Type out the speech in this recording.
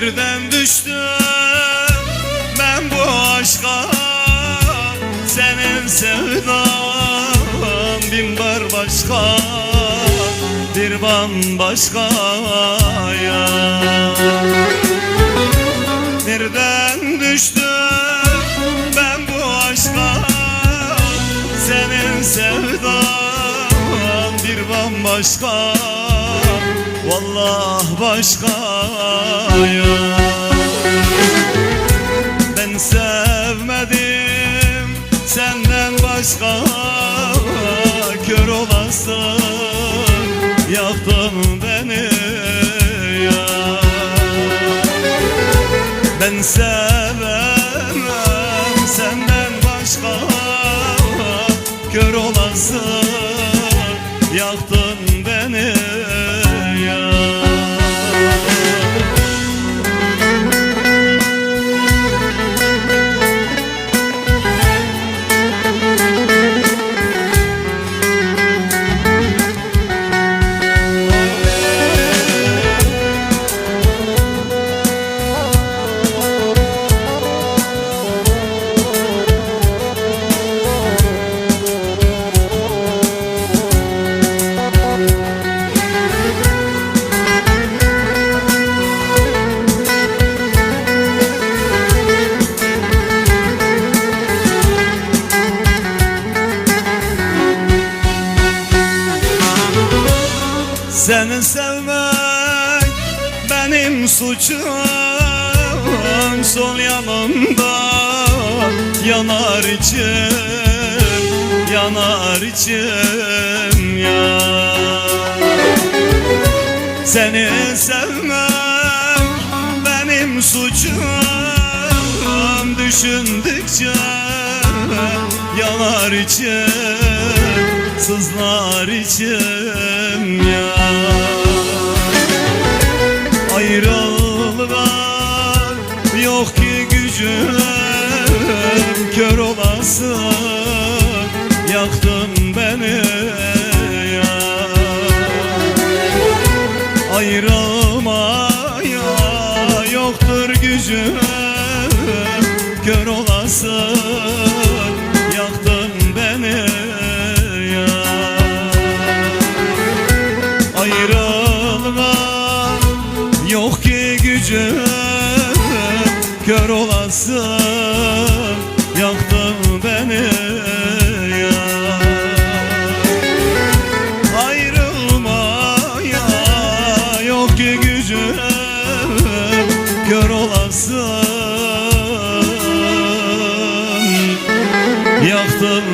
Nereden düştüm ben bu aşka Senin sevdan bin bar başka Bir bambaşka ya. Nereden düştüm ben bu aşka Senin sevdan bir bambaşka Vallah başka ya Ben sevmedim senden başka Kör olasın. Yaktın beni ya. Ben sevemem Seni sevmek benim suçum. Sol yanımda yanar içim Yanar içim ya. Seni sevmek benim suçum. Düşündükçe yanar içim Sızlar içim ya yok ki gücüm Kör olasın yaktın beni ya. Ayrılmaya yoktur gücüm Kör olasın Kör olasın yaktın beni yok ki gücüm Kör olasın. Yaktın